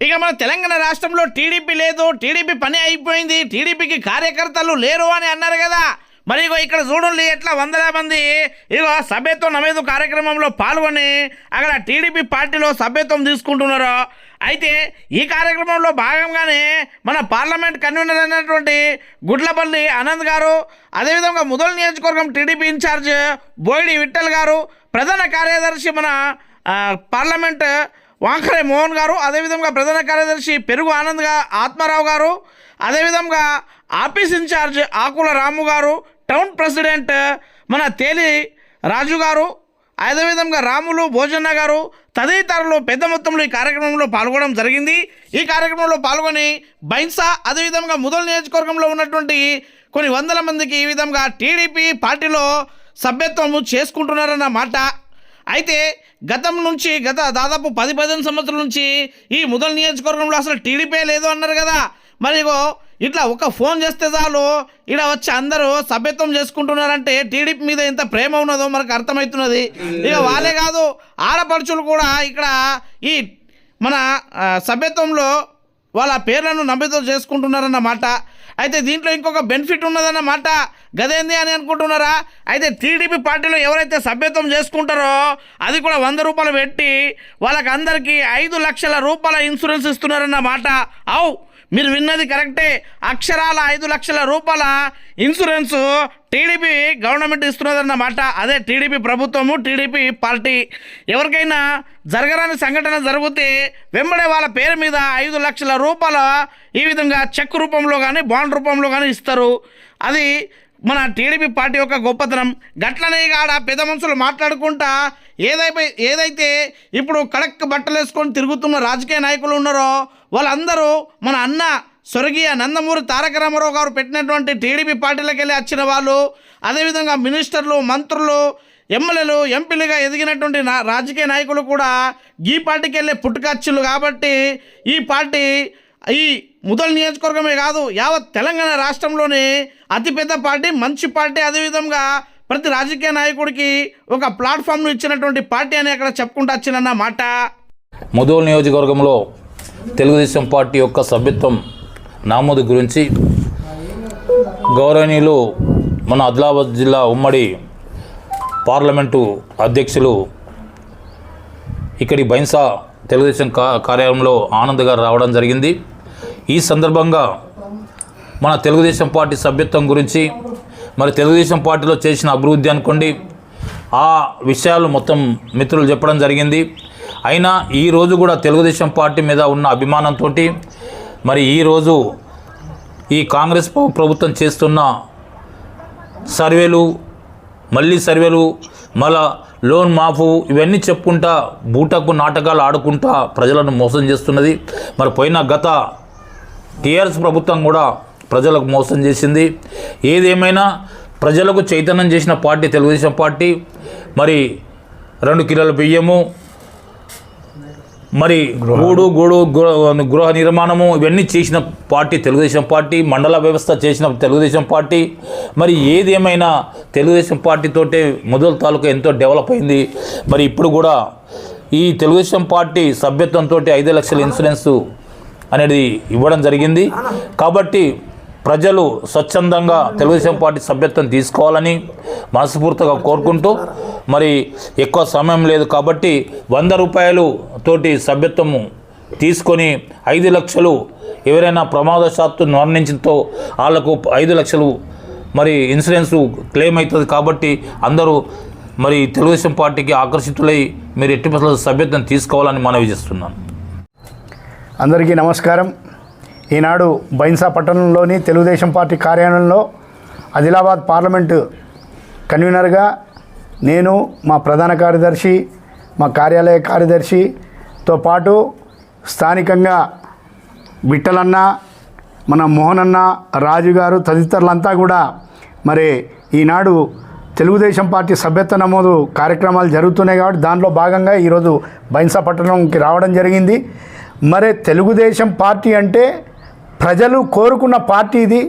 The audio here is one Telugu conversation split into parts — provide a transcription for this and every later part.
ఇక మన తెలంగాణ రాష్ట్రంలో టీడీపీ లేదు టీడీపీ పని అయిపోయింది టీడీపీకి కార్యకర్తలు లేరు అని అన్నారు కదా. మరి ఇగో ఇక్కడ చూడండి ఎట్లా వందల మంది ఇగో సభ్యత్వం నమేదు కార్యక్రమంలో పాల్గొని అక్కడ టీడీపీ పార్టీలో సభ్యత్వం తీసుకుంటున్నారు. అయితే ఈ కార్యక్రమంలో భాగంగానే మన పార్లమెంట్ కన్వీనర్ అయినటువంటి గుడ్లపల్లి ఆనంద్ గారు అదేవిధంగా ముదల్ నియోజకవర్గం టీడీపీ ఇన్ఛార్జ్ బోయిడి విఠల్ గారు ప్రధాన కార్యదర్శి మన పార్లమెంటు పార్లమెంట్ వాంఖరే మోహన్ గారు అదేవిధంగా ప్రధాన కార్యదర్శి పెరుగు ఆనంద్గా ఆత్మారావు గారు అదేవిధంగా ఆఫీస్ ఇన్ఛార్జ్ ఆకుల రాము గారు టౌన్ ప్రెసిడెంట్ మన తేలి రాజు గారు అదేవిధంగా రాములు భోజన్న గారు తదితరులు పెద్ద మొత్తంలో ఈ కార్యక్రమంలో పాల్గొనడం జరిగింది. ఈ కార్యక్రమంలో పాల్గొని బైన్సా అదేవిధంగా ముదల్ నియోజకవర్గంలో ఉన్నటువంటి కొన్ని వందల మందికి ఈ విధంగా టీడీపీ పార్టీలో సభ్యత్వము చేసుకుంటున్నారన్న మాట అయితే గతం నుంచి గత దాదాపు పది పదిహేను సంవత్సరాల నుంచి ఈ ముదల్ నియోజకవర్గంలో అసలు టీడీపీ లేదు అన్నారు కదా. మరి ఇట్లా ఒక ఫోన్ చేస్తే చాలు ఇక్కడ వచ్చి అందరూ సభ్యత్వం చేసుకుంటున్నారంటే టీడీపీ మీద ఎంత ప్రేమ ఉన్నదో మనకు అర్థమవుతున్నది. ఇక వాళ్ళే కాదు ఆడపడుచులు కూడా ఇక్కడ ఈ మన సభ్యత్వంలో వాళ్ళ పేర్లను నమ్మితో చేసుకుంటున్నారన్నమాట అయితే దీంట్లో ఇంకొక బెనిఫిట్ ఉన్నదన్నమాట గదేంది అని అనుకుంటున్నారా? అయితే టీడీపీ పార్టీలో ఎవరైతే సభ్యత్వం చేసుకుంటారో అది కూడా వంద రూపాయలు పెట్టి వాళ్ళకందరికీ ఐదు లక్షల రూపాయల ఇన్సూరెన్స్ ఇస్తున్నారన్నమాట అవు. మీరు విన్నది కరెక్టే. అక్షరాల ఐదు లక్షల రూపాయల ఇన్సూరెన్స్ టీడీపీ గవర్నమెంట్ ఇస్తున్నదన్నమాట అదే టీడీపీ ప్రభుత్వము టీడీపీ పార్టీ. ఎవరికైనా జరగరాని సంఘటన జరిగితే వెంబడే వాళ్ళ పేరు మీద ఐదు లక్షల రూపాయల ఈ విధంగా చెక్ రూపంలో కానీ బాండ్ రూపంలో కానీ ఇస్తారు. అది మన టీడీపీ పార్టీ యొక్క గొప్పతనం. గట్లనే కాడ పెద్ద మనుషులు మాట్లాడుకుంటా ఏదైపోయి ఏదైతే ఇప్పుడు కడక్ బట్టలు వేసుకొని తిరుగుతున్న రాజకీయ నాయకులు ఉన్నారో వాళ్ళందరూ మన అన్న స్వర్గీయ నందమూరి తారక రామారావు గారు పెట్టినటువంటి టీడీపీ పార్టీలకు వెళ్ళి వచ్చిన వాళ్ళు అదేవిధంగా మినిస్టర్లు మంత్రులు ఎమ్మెల్యేలు ఎంపీలుగా ఎదిగినటువంటి నా రాజకీయ నాయకులు కూడా ఈ పార్టీకి వెళ్ళే పుట్టుకచ్చులు కాబట్టి ఈ పార్టీ ఈ ముదల్ నియోజకవర్గమే కాదు యావత్ తెలంగాణ రాష్ట్రంలోనే అతిపెద్ద పార్టీ మంచి పార్టీ అదేవిధంగా ప్రతి రాజకీయ నాయకుడికి ఒక ప్లాట్ఫామ్ను ఇచ్చినటువంటి పార్టీ అని అక్కడ చెప్పుకుంటూ వచ్చినన్న మాట. ముదోల్ నియోజకవర్గంలో తెలుగుదేశం పార్టీ యొక్క సభ్యత్వం నామోదు గురించి గౌరవనీయులు మన ఆదిలాబాద్ జిల్లా ఉమ్మడి పార్లమెంటు అధ్యక్షులు ఇక్కడి బైన్సా తెలుగుదేశం కా కార్యాలయంలో ఆనంద్ గారు రావడం జరిగింది. ఈ సందర్భంగా మన తెలుగుదేశం పార్టీ సభ్యత్వం గురించి మరి తెలుగుదేశం పార్టీలో చేసిన అభివృద్ధి అనుకోండి ఆ విషయాలు మొత్తం మిత్రులు చెప్పడం జరిగింది. అయినా ఈరోజు కూడా తెలుగుదేశం పార్టీ మీద ఉన్న అభిమానంతో మరి ఈరోజు ఈ కాంగ్రెస్ ప్రభుత్వం చేస్తున్న సర్వేలు మళ్ళీ సర్వేలు మళ్ళా లోన్ మాఫు ఇవన్నీ చెప్పుకుంటా బూటకు నాటకాలు ఆడుకుంటా ప్రజలను మోసం చేస్తున్నది. మరి పోయిన గత టీఆర్ఎస్ ప్రభుత్వం కూడా ప్రజలకు మోసం చేసింది. ఏదేమైనా ప్రజలకు చైతన్యం చేసిన పార్టీ తెలుగుదేశం పార్టీ. మరి రెండు కిలోల బియ్యము మరి గూడు గూడు గృహ- గృహ నిర్మాణము ఇవన్నీ చేసిన పార్టీ తెలుగుదేశం పార్టీ మండల వ్యవస్థ చేసిన తెలుగుదేశం పార్టీ. మరి ఏది ఏమైనా తెలుగుదేశం పార్టీతోటే మొదలు తాలూకా ఎంతో డెవలప్ అయింది. మరి ఇప్పుడు కూడా ఈ తెలుగుదేశం పార్టీ సభ్యత్వంతో ఐదు లక్షల ఇన్సూరెన్సు అనేది ఇవ్వడం జరిగింది. కాబట్టి ప్రజలు స్వచ్ఛందంగా తెలుగుదేశం పార్టీ సభ్యత్వం తీసుకోవాలని మనస్ఫూర్తిగా కోరుకుంటూ మరి ఎక్కువ సమయం లేదు కాబట్టి వంద రూపాయలు తోటి సభ్యత్వము తీసుకొని ఐదు లక్షలు ఎవరైనా ప్రమాదశాత్తు మరణించడంతో వాళ్ళకు ఐదు లక్షలు మరి ఇన్సూరెన్స్ క్లెయిమ్ అవుతుంది కాబట్టి అందరూ మరి తెలుగుదేశం పార్టీకి ఆకర్షితులై మీరు ఎట్టి పరిస్థితుల్లో సభ్యత్వం తీసుకోవాలని మనవి చేస్తున్నాను. అందరికీ నమస్కారం. ఈనాడు బైన్సా పట్టణంలోని తెలుగుదేశం పార్టీ కార్యాలయంలో ఆదిలాబాద్ పార్లమెంటు కన్వీనర్గా నేను మా ప్రధాన కార్యదర్శి మా కార్యాలయ కార్యదర్శితో పాటు స్థానికంగా విట్టలన్న మన మోహనన్న రాజు గారు తదితరులంతా కూడా మరి ఈనాడు తెలుగుదేశం పార్టీ సభ్యత్వ నమోదు కార్యక్రమాలు జరుగుతున్నాయి కాబట్టి దాంట్లో భాగంగా ఈరోజు బైన్సా పట్టణంకి రావడం జరిగింది. మరి తెలుగుదేశం పార్టీ అంటే ప్రజలు కోరుకున్న పార్టీ ఇది.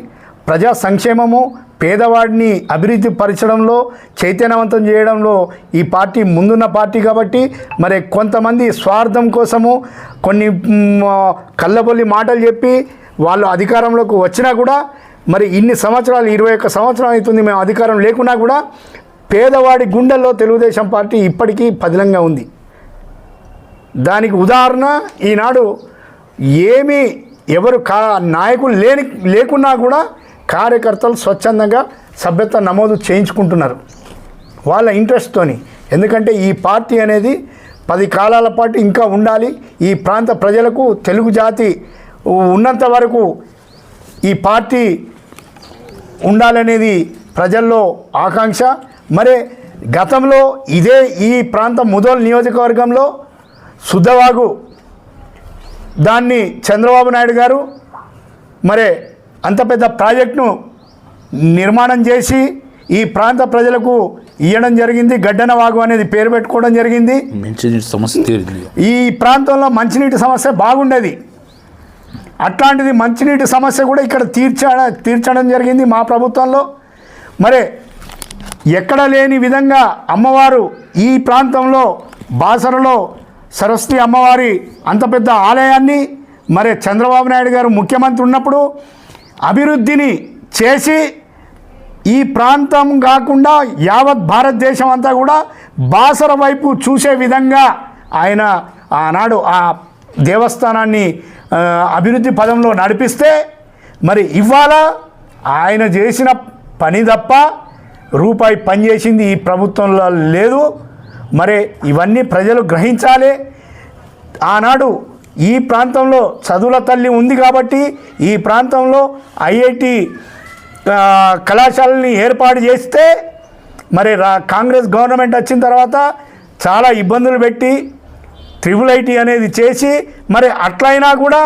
ప్రజా సంక్షేమము పేదవాడిని అభివృద్ధి పరచడంలో చైతన్యవంతం చేయడంలో ఈ పార్టీ ముందున్న పార్టీ కాబట్టి మరి కొంతమంది స్వార్థం కోసము కొన్ని కళ్ళబొల్లి మాటలు చెప్పి వాళ్ళు అధికారంలోకి వచ్చినా కూడా మరి ఇన్ని సంవత్సరాలు ఇరవై ఒక్క సంవత్సరం అవుతుంది మేము అధికారం లేకున్నా కూడా పేదవాడి గుండెల్లో తెలుగుదేశం పార్టీ ఇప్పటికీ పదిలంగా ఉంది. దానికి ఉదాహరణ ఈనాడు ఏమీ ఎవరు కా నాయకులు లేని లేకున్నా కూడా కార్యకర్తలు స్వచ్ఛందంగా సభ్యత్వ నమోదు చేయించుకుంటున్నారు వాళ్ళ ఇంట్రెస్ట్తోని ఎందుకంటే ఈ పార్టీ అనేది పది కాలాల పాటు ఇంకా ఉండాలి. ఈ ప్రాంత ప్రజలకు తెలుగు జాతి ఉన్నంత వరకు ఈ పార్టీ ఉండాలనేది ప్రజల్లో ఆకాంక్ష. మరి గతంలో ఇదే ఈ ప్రాంతం ముదోల్ నియోజకవర్గంలో శుద్ధవాగు. దాన్ని చంద్రబాబు నాయుడు గారు మరి అంత పెద్ద ప్రాజెక్టును నిర్మాణం చేసి ఈ ప్రాంత ప్రజలకు ఇవ్వడం జరిగింది. గడ్డన వాగు అనేది పేరు పెట్టుకోవడం జరిగింది. మంచినీటి సమస్య తీరింది. ఈ ప్రాంతంలో మంచినీటి సమస్య బాగుండేది. అట్లాంటిది మంచినీటి సమస్య కూడా ఇక్కడ తీర్చ తీర్చడం జరిగింది మా ప్రభుత్వంలో. మరి ఎక్కడ లేని విధంగా అమ్మవారు ఈ ప్రాంతంలో బాసరలో సరస్వతి అమ్మవారి అంత పెద్ద ఆలయాన్ని మరి చంద్రబాబు నాయుడు గారు ముఖ్యమంత్రి ఉన్నప్పుడు అభివృద్ధిని చేసి ఈ ప్రాంతం కాకుండా యావత్ భారతదేశం అంతా కూడా బాసర వైపు చూసే విధంగా ఆయన ఆనాడు ఆ దేవస్థానాన్ని అభివృద్ధి పదంలో నడిపిస్తే మరి ఇవాళ ఆయన చేసిన పని తప్ప రూపాయి పనిచేసింది ఈ ప్రభుత్వంలో లేదు. మరి ఇవన్నీ ప్రజలు గ్రహించాలి. ఆనాడు ఈ ప్రాంతంలో చదువుల తల్లి ఉంది కాబట్టి ఈ ప్రాంతంలో ఐఐటి కళాశాలని ఏర్పాటు చేస్తే మరి రా కాంగ్రెస్ గవర్నమెంట్ వచ్చిన తర్వాత చాలా ఇబ్బందులు పెట్టి ట్రిపుల్ ఐటీ అనేది చేసి మరి అట్లయినా కూడా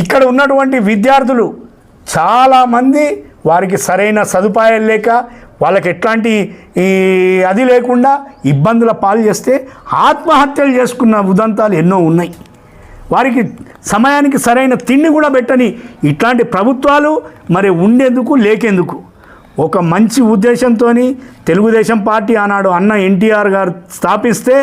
ఇక్కడ ఉన్నటువంటి విద్యార్థులు చాలామంది వారికి సరైన సదుపాయాలు లేక వాళ్ళకి ఎట్లాంటి ఈ అది లేకుండా ఇబ్బందుల పాలు చేస్తే ఆత్మహత్యలు చేసుకున్న ఉదంతాలు ఎన్నో ఉన్నాయి. వారికి సమయానికి సరైన తిండి కూడా పెట్టని ఇట్లాంటి ప్రభుత్వాలు మరి ఉండేందుకు లేకేందుకు? ఒక మంచి ఉద్దేశంతో తెలుగుదేశం పార్టీ ఆనాడు అన్న ఎన్టీఆర్ గారు స్థాపిస్తే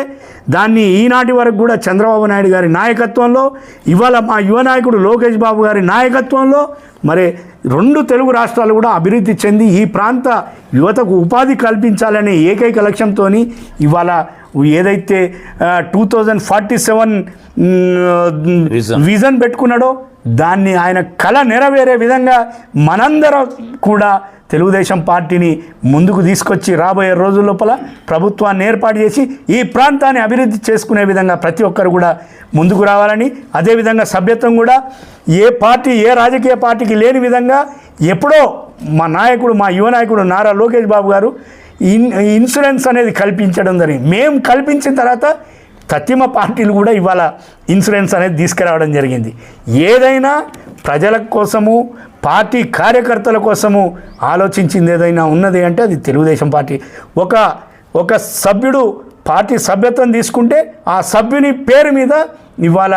దాన్ని ఈనాటి వరకు కూడా చంద్రబాబు నాయుడు గారి నాయకత్వంలో ఇవాళ మా యువ నాయకుడు లోకేష్ బాబు గారి నాయకత్వంలో మరి రెండు తెలుగు రాష్ట్రాలు కూడా అభివృద్ధి చెంది ఈ ప్రాంత యువతకు ఉపాధి కల్పించాలనే ఏకైక లక్ష్యంతో ఇవాళ ఏదైతే two thousand forty seven. Vision పెట్టుకున్నాడో దాన్ని ఆయన కళ నెరవేరే విధంగా మనందరం కూడా తెలుగుదేశం పార్టీని ముందుకు తీసుకొచ్చి రాబోయే రోజుల లోపల ప్రభుత్వాన్ని ఏర్పాటు చేసి ఈ ప్రాంతాన్ని అభివృద్ధి చేసుకునే విధంగా ప్రతి ఒక్కరు కూడా ముందుకు రావాలని అదేవిధంగా సభ్యత్వం కూడా ఏ పార్టీ ఏ రాజకీయ పార్టీకి లేని విధంగా ఎప్పుడో మా నాయకుడు మా యువ నాయకుడు నారా లోకేష్ బాబు గారు ఇన్ ఇన్సూరెన్స్ అనేది కల్పించడం జరిగింది. మేము కల్పించిన తర్వాత తత్తిమ పార్టీలు కూడా ఇవాళ ఇన్సూరెన్స్ అనేది తీసుకురావడం జరిగింది. ఏదైనా ప్రజల కోసము పార్టీ కార్యకర్తల కోసము ఆలోచించింది ఏదైనా ఉన్నది అంటే అది తెలుగుదేశం పార్టీ. ఒక ఒక సభ్యుడు పార్టీ సభ్యత్వం తీసుకుంటే ఆ సభ్యుని పేరు మీద ఇవాళ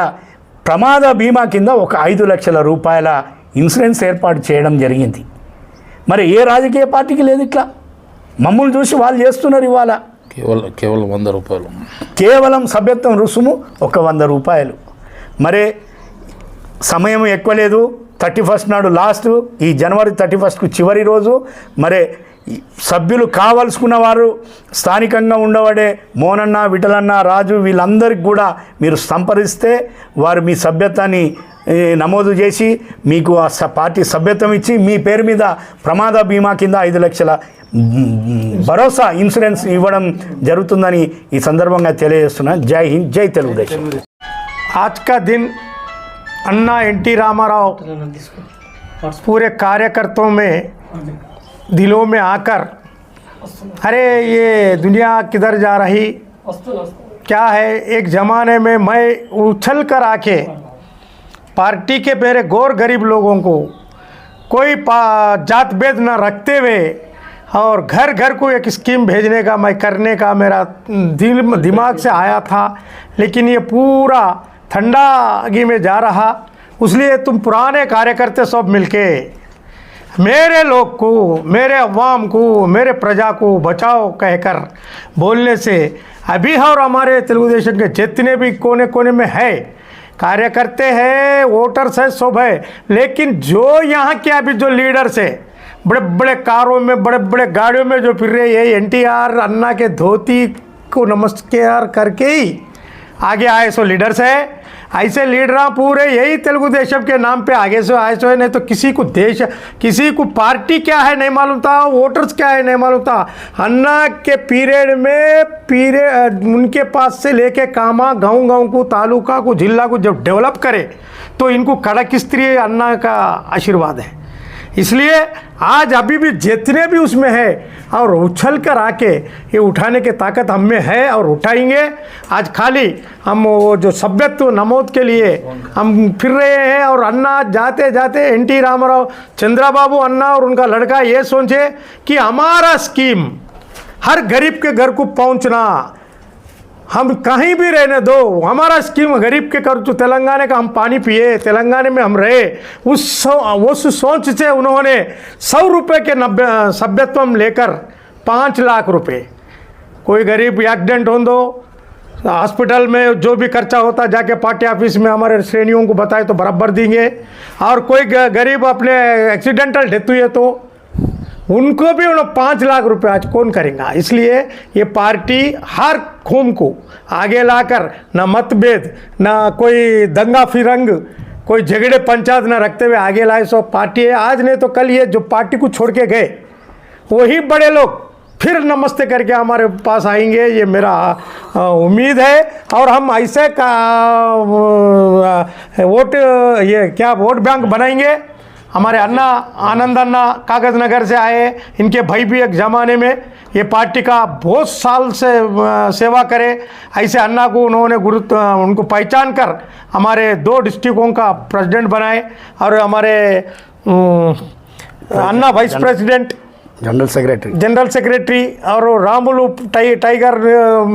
ప్రమాద బీమా కింద ఒక ఐదు లక్షల రూపాయల ఇన్సూరెన్స్ ఏర్పాటు చేయడం జరిగింది. మరి ఏ రాజకీయ పార్టీకి లేదు ఇట్లా. మమ్మల్ని చూసి వాళ్ళు చేస్తున్నారు ఇవాళ. కేవలం కేవలం వంద రూపాయలు. కేవలం సభ్యత్వం రుసుము ఒక వంద రూపాయలు. మరి సమయం ఎక్కువ లేదు. థర్టీ ఫస్ట్ నాడు లాస్ట్ ఈ జనవరి థర్టీ ఫస్ట్కు చివరి రోజు. మరి సభ్యులు కావలసుకున్న వారు స్థానికంగా ఉండబడే మోనన్న విఠలన్న రాజు వీళ్ళందరికీ కూడా మీరు సంప్రదిస్తే వారు మీ సభ్యత్వాన్ని నమోదు చేసి మీకు ఆ పార్టీ సభ్యత్వం ఇచ్చి మీ పేరు మీద ప్రమాద బీమా కింద ఐదు లక్షల భరోసా ఇన్సూరెన్స్ ఇవ్వడం జరుగుతుందని ఈ సందర్భంగా తెలియజేస్తున్నా జై హింద్ జై తెలుగుదేశం आज का दिन अन्ना एन टी रामाराव पूरे कार्यकर्ताओं में दिलों में आकर अरे ये दुनिया किधर जा रही क्या है एक ज़माने में मैं उछल कर आके पार्टी के मेरे गौर गरीब लोगों को कोई पा- जात भेद न रखते हुए और घर घर को एक स्कीम भेजने का, मैं करने का मेरा दिल, दिमाग से आया था, लेकिन ये पूरा ठंडा आगे में जा रहा। इसलिए तुम पुराने कार्यकर्ता सब मिलके, मेरे लोग को, मेरे अवाम को, मेरे प्रजा को बचाओ कहकर बोलने से, अभी और हमारे तेलुगुदेशम के जितने भी कोने कोने में है, कार्यकर्ते हैं, वोटर्स है, सब है, लेकिन जो यहाँ के अभी जो लीडर्स है बड़े बड़े कारों में बड़े बड़े गाड़ियों में जो फिर रहे हैं एन टी आर अन्ना के धोती को नमस्कार करके ही आगे आए सो लीडर्स है। ऐसे लीडर पूरे यही तेलुगु देशम के नाम पे आगे से आए सो है, नहीं तो किसी को देश, किसी को पार्टी क्या है, नहीं मालूम था, वोटर्स क्या है, नहीं मालूम था। अन्ना के पीरियड में पीरियड उनके पास से लेके कामा गाँव गाँव को, तालुका को, जिला को जब डेवलप करे तो इनको कड़क स्त्री अन्ना का आशीर्वाद है। इसलिए आज अभी भी जितने भी उसमें है और उछल कर आके ये उठाने की ताकत हम में है और उठाएँगे। आज खाली हम वो जो सभ्यत्व नमोद के लिए हम फिर रहे हैं और अन्ना जाते जाते एन टी रामाराव, चंद्राबाबू अन्ना और उनका लड़का ये सोचे कि हमारा स्कीम हर गरीब के घर को पहुँचना हम कहीं भी रहने दो, हमारा स्कीम गरीब के कर तो तेलंगाना का हम पानी पिए, तेलंगाना में हम रहे। उस सो- उस सोच से उन्होंने सौ रुपये के नब्बे, सभ्यत्व लेकर पाँच लाख रुपए। कोई गरीब एक्सीडेंट हो दो हॉस्पिटल में जो भी खर्चा होता, जाके पार्टी ऑफ़िस में हमारे श्रेणियों को बताए तो बराबर देंगे। और कोई गरीब अपने एक्सीडेंटल डेथ हुई है तो उनको भी उन्हें पाँच लाख रुपए आज कौन करेगा? इसलिए ये पार्टी हर खूम को आगे लाकर न मतभेद, न कोई दंगा फिरंग, कोई झगड़े पंचायत न रखते हुए आगे लाए। सो पार्टी है। आज नहीं तो कल ये जो पार्टी को छोड़ के गए, वही बड़े लोग फिर नमस्ते करके हमारे पास आएँगे। ये मेरा उम्मीद है। और हम ऐसे का वोट, ये क्या, वोट बैंक बनाएँगे? हमारे अन्ना आनंद अन्ना कागज़ नगर से आए इनके भाई भी एक ज़माने में ये पार्टी का बहुत साल से सेवा करे। ऐसे अन्ना को उन्होंने गुरु उनको पहचान कर हमारे दो डिस्ट्रिक्टों का प्रेसिडेंट बनाए और हमारे अन्ना vice president general secretary. General secretary और रामुलु टाइ टाइगर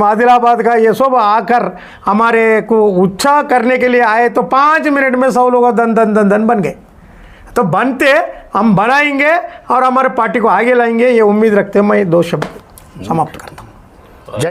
आदिलाबाद का ये सब आकर हमारे को उत्साह करने के लिए आए। तो पाँच मिनट में सब लोग दन दन दन दन बन गए। तो बनते, हम बनाएँगे और हमारे पार्टी को आगे लाएँगे, ये उम्मीद रखते हैं मैं दो शब्द समाप्त कर